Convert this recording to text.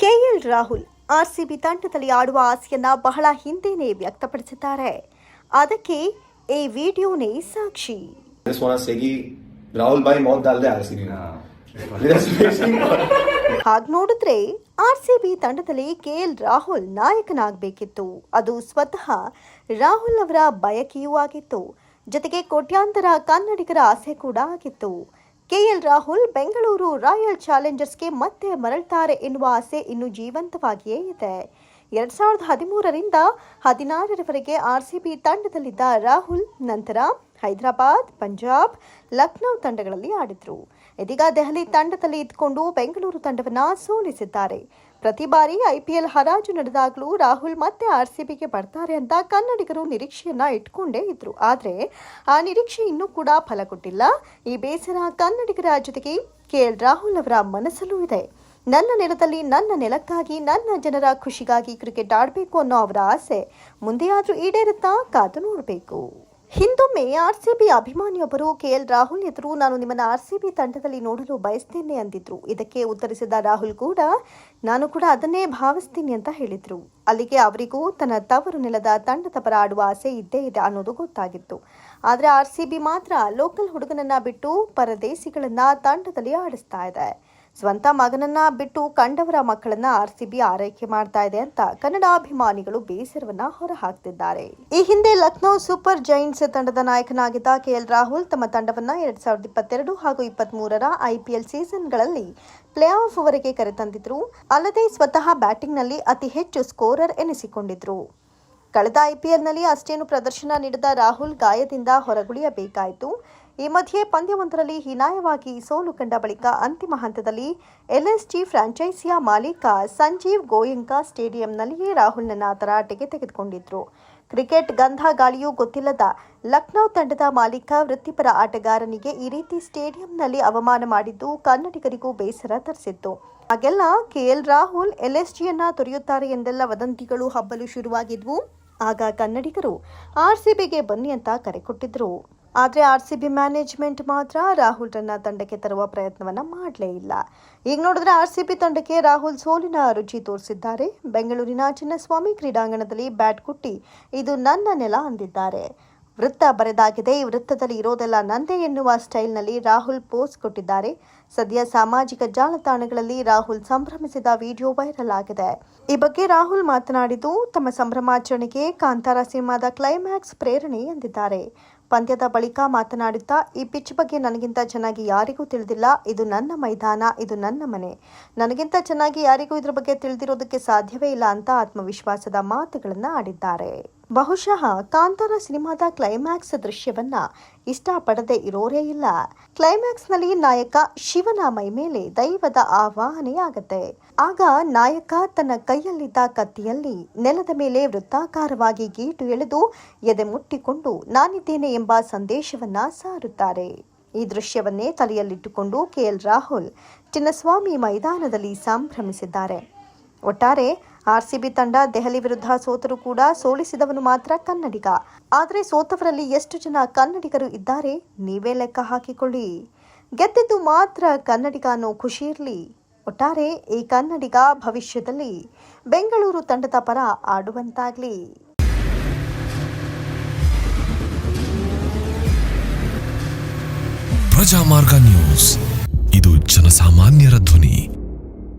KL Rahul RCB ತಂಡದಲ್ಲಿ ಆಡುವ ಆಸೆಯನ್ನ ಬಹಳ ಹಿಂದೆನೇ ವ್ಯಕ್ತಪಡಿಸಿದ್ದಾರೆ. ಅದಕ್ಕೆ ಈ ವಿಡಿಯೋನೇ ಸಾಕ್ಷಿ. ರಾಹುಲ್ ಬಾಯಿ ಹಾಗ್ ನೋಡಿದ್ರೆ ಆರ್ಸಿಬಿ ತಂಡದಲ್ಲಿ ಕೆ ಎಲ್ ರಾಹುಲ್ ನಾಯಕನಾಗಬೇಕಿತ್ತು. ಅದು ಸ್ವತಃ ರಾಹುಲ್ ಅವರ ಬಯಕೆಯೂ ಆಗಿತ್ತು. ಜೊತೆಗೆ ಕೋಟ್ಯಾಂತರ ಕನ್ನಡಿಗರ ಆಸೆ ಕೂಡ ಆಗಿತ್ತು. ಕೆಎಲ್ ರಾಹುಲ್ ಬೆಂಗಳೂರು ರಾಯಲ್ ಚಾಲೆಂಜರ್ಸ್ಗೆ ಮತ್ತೆ ಮರಳ್ತಾರೆ ಎನ್ನುವ ಆಸೆ ಇನ್ನೂ ಜೀವಂತವಾಗಿಯೇ ಇದೆ. ಎರಡ್ ಸಾವಿರದ ಹದಿಮೂರರಿಂದ ಹದಿನಾರರವರೆಗೆ ಆರ್ಸಿಬಿ ತಂಡದಲ್ಲಿದ್ದ ರಾಹುಲ್ ನಂತರ ಹೈದರಾಬಾದ್, ಪಂಜಾಬ್, ಲಕ್ನೌ ತಂಡಗಳಲ್ಲಿ ಆಡಿದ್ರು. ಇದೀಗ ದೆಹಲಿ ತಂಡದಲ್ಲಿ ಇದ್ದುಕೊಂಡು ಬೆಂಗಳೂರು ತಂಡವನ್ನು ಸೋಲಿಸಿದ್ದಾರೆ. ಪ್ರತಿ ಬಾರಿ ಐಪಿಎಲ್ ಹರಾಜು ನಡೆದಾಗಲೂ ರಾಹುಲ್ ಮತ್ತೆ ಬಿಗೆ ಬರ್ತಾರೆ ಅಂತ ಕನ್ನಡಿಗರು ನಿರೀಕ್ಷೆಯನ್ನ ಇಟ್ಕೊಂಡೇ ಇದ್ರು. ಆದ್ರೆ ಆ ನಿರೀಕ್ಷೆ ಇನ್ನೂ ಕೂಡ ಫಲ ಕೊಟ್ಟಿಲ್ಲ. ಈ ಬೇಸರ ಕನ್ನಡಿಗರ ಜೊತೆಗೆ ಕೆ ಎಲ್ ರಾಹುಲ್ ಅವರ ಮನಸ್ಸಲ್ಲೂ ಇದೆ. ನನ್ನ ನೆಲದಲ್ಲಿ ನನ್ನ ನೆಲಕ್ಕಾಗಿ, ನನ್ನ ಜನರ ಖುಷಿಗಾಗಿ ಕ್ರಿಕೆಟ್ ಆಡಬೇಕು ಅನ್ನೋ ಅವರ ಆಸೆ ಮುಂದೆಯಾದರೂ ಈಡೇರುತ್ತಾ ಕಾದು ನೋಡಬೇಕು. ಹಿಂದೊಮ್ಮೆ ಆರ್ಸಿಬಿ ಅಭಿಮಾನಿಯೊಬ್ಬರು ಕೆಎಲ್ ರಾಹುಲ್ ಎದುರು ನಾನು ನಿಮ್ಮನ್ನ ಆರ್ಸಿಬಿ ತಂಡದಲ್ಲಿ ನೋಡಲು ಬಯಸ್ತೇನೆ ಅಂದಿದ್ರು. ಇದಕ್ಕೆ ಉತ್ತರಿಸಿದ ರಾಹುಲ್ ಕೂಡ, ನಾನು ಕೂಡ ಅದನ್ನೇ ಭಾವಿಸ್ತೀನಿ ಅಂತ ಹೇಳಿದ್ರು. ಅಲ್ಲಿಗೆ ಅವರಿಗೂ ತನ್ನ ತವರು ನೆಲದ ತಂಡದ ಪರ ಆಡುವ ಆಸೆ ಇದ್ದೇ ಇದೆ ಅನ್ನೋದು ಗೊತ್ತಾಗಿತ್ತು. ಆದ್ರೆ ಆರ್ಸಿಬಿ ಮಾತ್ರ ಲೋಕಲ್ ಹುಡುಗನನ್ನ ಬಿಟ್ಟು ಪರದೇಸಿಗಳನ್ನ ತಂಡದಲ್ಲಿ ಆಡಿಸ್ತಾ ಇದೆ. ಸ್ವಂತ ಮಗನನ್ನ ಬಿಟ್ಟು ಕಂಡವರ ಮಕ್ಕಳನ್ನ ಆರ್ಸಿಬಿ ಆರೈಕೆ ಮಾಡ್ತಾ ಇದೆ ಅಂತ ಕನ್ನಡ ಅಭಿಮಾನಿಗಳು ಬೇಸರವನ್ನ ಹೊರಹಾಕ್ತಿದ್ದಾರೆ. ಈ ಹಿಂದೆ ಲಕ್ನೋ ಸೂಪರ್ ಜೈಂಟ್ಸ್ ತಂಡದ ನಾಯಕನಾಗಿದ್ದ ಕೆಎಲ್ ರಾಹುಲ್ ತಮ್ಮ ತಂಡವನ್ನ ಎರಡ್ ಸಾವಿರದ ಇಪ್ಪತ್ತೆರಡು ಹಾಗೂ ಇಪ್ಪತ್ತ್ ಮೂರರ ಐಪಿಎಲ್ ಸೀಸನ್ಗಳಲ್ಲಿ ಪ್ಲೇ ಆಫ್ ವರೆಗೆ ಕರೆತಂದಿದ್ರು. ಅಲ್ಲದೆ ಸ್ವತಃ ಬ್ಯಾಟಿಂಗ್ನಲ್ಲಿ ಅತಿ ಹೆಚ್ಚು ಸ್ಕೋರರ್ ಎನಿಸಿಕೊಂಡಿದ್ರು. ಕಳೆದ ಐಪಿಎಲ್ನಲ್ಲಿ ಅಷ್ಟೇನು ಪ್ರದರ್ಶನ ನೀಡಿದ ರಾಹುಲ್ ಗಾಯದಿಂದ ಹೊರಗುಳಿಯಬೇಕಾಯಿತು. ಈ ಮಧ್ಯೆ ಪಂದ್ಯವೊಂದರಲ್ಲಿ ಹೀನಾಯವಾಗಿ ಸೋಲು ಕಂಡ ಬಳಿಕ ಅಂತಿಮ ಹಂತದಲ್ಲಿ ಎಲ್ಎಸ್ಜಿ ಫ್ರಾಂಚೈಸಿಯ ಮಾಲೀಕ ಸಂಜೀವ್ ಗೋಯಂಕಾ ಸ್ಟೇಡಿಯಂನಲ್ಲಿಯೇ ರಾಹುಲ್ನನ್ನ ತರಾಟೆಗೆ ತೆಗೆದುಕೊಂಡಿದ್ರು. ಕ್ರಿಕೆಟ್ ಗಂಧ ಗಾಳಿಯೂ ಗೊತ್ತಿಲ್ಲದ ಲಕ್ನೌ ತಂಡದ ಮಾಲೀಕ ವೃತ್ತಿಪರ ಆಟಗಾರನಿಗೆ ಈ ರೀತಿ ಸ್ಟೇಡಿಯಂನಲ್ಲಿ ಅವಮಾನ ಮಾಡಿದ್ದು ಕನ್ನಡಿಗರಿಗೂ ಬೇಸರ ತರಿಸಿತ್ತು. ಹಾಗೆಲ್ಲ ಕೆಎಲ್ ರಾಹುಲ್ ಎಲ್ಎಸ್ಜಿಯನ್ನ ತೊರೆಯುತ್ತಾರೆ ಎಂದೆಲ್ಲ ವದಂತಿಗಳು ಹಬ್ಬಲು ಶುರುವಾಗಿದ್ವು. ಆಗ ಕನ್ನಡಿಗರು ಆರ್ಸಿಬಿಗೆ ಬನ್ನಿ ಅಂತ ಕರೆ ಕೊಟ್ಟಿದ್ರು. ಆದರೆ ಆರ್ ಸಿ ಬಿ ಮ್ಯಾನೇಜ್ಮೆಂಟ್ ಮಾತ್ರ ರಾಹುಲ್ರನ್ನ ತಂಡಕ್ಕೆ ತರುವ ಪ್ರಯತ್ನವನ್ನ ಮಾಡಲೇ ಇಲ್ಲ. ಈಗ ನೋಡಿದ್ರೆ ಬಿ ತಂಡಕ್ಕೆ ರಾಹುಲ್ ಸೋಲಿನ ರುಚಿ ತೋರಿಸಿದ್ದಾರೆ. ಬೆಂಗಳೂರಿನ ಚಿನ್ನಸ್ವಾಮಿ ಕ್ರೀಡಾಂಗಣದಲ್ಲಿ ಬ್ಯಾಟ್ ಕುಟ್ಟಿ ಇದು ನನ್ನ ನೆಲ ಅಂದಿದ್ದಾರೆ. ವೃತ್ತ ಬರೆದಾಗಿದೆ. ಈ ವೃತ್ತದಲ್ಲಿ ಇರೋದೆಲ್ಲ ನಂದೇ ಎನ್ನುವ ಸ್ಟೈಲ್ನಲ್ಲಿ ರಾಹುಲ್ ಪೋಸ್ ಕೊಟ್ಟಿದ್ದಾರೆ. ಸದ್ಯ ಸಾಮಾಜಿಕ ಜಾಲತಾಣಗಳಲ್ಲಿ ರಾಹುಲ್ ಸಂಭ್ರಮಿಸಿದ ವಿಡಿಯೋ ವೈರಲ್ ಆಗಿದೆ. ಈ ಬಗ್ಗೆ ರಾಹುಲ್ ಮಾತನಾಡಿದ್ದು, ತಮ್ಮ ಸಂಭ್ರಮಾಚರಣೆಗೆ ಕಾಂತಾರ ಸಿನಿಮಾದ ಕ್ಲೈಮ್ಯಾಕ್ಸ್ ಪ್ರೇರಣೆ ಎಂದಿದ್ದಾರೆ. ಪಂದ್ಯದ ಬಳಿಕ ಮಾತನಾಡುತ್ತಾ, ಈ ಪಿಚ್ ಬಗ್ಗೆ ನನಗಿಂತ ಚೆನ್ನಾಗಿ ಯಾರಿಗೂ ತಿಳಿದಿಲ್ಲ. ಇದು ನನ್ನ ಮೈದಾನ, ಇದು ನನ್ನ ಮನೆ. ನನಗಿಂತ ಚೆನ್ನಾಗಿ ಯಾರಿಗೂ ಇದರ ಬಗ್ಗೆ ತಿಳಿದಿರೋದಕ್ಕೆ ಸಾಧ್ಯವೇ ಇಲ್ಲ ಅಂತ ಆತ್ಮವಿಶ್ವಾಸದ ಮಾತುಗಳನ್ನು ಆಡಿದ್ದಾರೆ. ಬಹುಶಃ ಕಾಂತಾರ ಸಿನಿಮಾದ ಕ್ಲೈಮ್ಯಾಕ್ಸ್ ದೃಶ್ಯವನ್ನ ಇಷ್ಟಪಡದೆ ಇರೋರೇ ಇಲ್ಲ. ಕ್ಲೈಮ್ಯಾಕ್ಸ್ನಲ್ಲಿ ನಾಯಕ ಶಿವನ ಮೈ ಮೇಲೆ ದೈವದ ಆವಾಹನೆಯಾಗತ್ತೆ. ಆಗ ನಾಯಕ ತನ್ನ ಕೈಯಲ್ಲಿದ್ದ ಕತ್ತಿಯಲ್ಲಿ ನೆಲದ ಮೇಲೆ ವೃತ್ತಾಕಾರವಾಗಿ ಗೀಟು ಎಳೆದು ಎದೆ ಮುಟ್ಟಿಕೊಂಡು ನಾನಿದ್ದೇನೆ ಎಂಬ ಸಂದೇಶವನ್ನ ಸಾರುತ್ತಾರೆ. ಈ ದೃಶ್ಯವನ್ನೇ ತಲೆಯಲ್ಲಿಟ್ಟುಕೊಂಡು ಕೆಎಲ್ ರಾಹುಲ್ ಚಿನ್ನಸ್ವಾಮಿ ಮೈದಾನದಲ್ಲಿ ಸಂಭ್ರಮಿಸಿದ್ದಾರೆ. ಒಟ್ಟಾರೆ ಆರ್ಸಿಬಿ ತಂಡ ದೆಹಲಿ ವಿರುದ್ಧ ಸೋತರು ಕೂಡ ಸೋಲಿಸಿದವನು ಮಾತ್ರ ಕನ್ನಡಿಗ. ಆದರೆ ಸೋತವರಲ್ಲಿ ಎಷ್ಟು ಜನ ಕನ್ನಡಿಗರು ಇದ್ದಾರೆ ನೀವೇ ಲೆಕ್ಕ ಹಾಕಿಕೊಳ್ಳಿ. ಗೆದ್ದಿದ್ದು ಮಾತ್ರ ಕನ್ನಡಿಗ ಅನ್ನೋ ಖುಷಿ ಇರಲಿ. ಒಟ್ಟಾರೆ ಈ ಕನ್ನಡಿಗ ಭವಿಷ್ಯದಲ್ಲಿ ಬೆಂಗಳೂರು ತಂಡದ ಪರ ಆಡುವಂತಾಗ್ಲಿ. ಪ್ರಜಾಮಾರ್ಗ ನ್ಯೂಸ್. ಇದು ಜನಸಾಮಾನ್ಯರ ಧ್ವನಿ.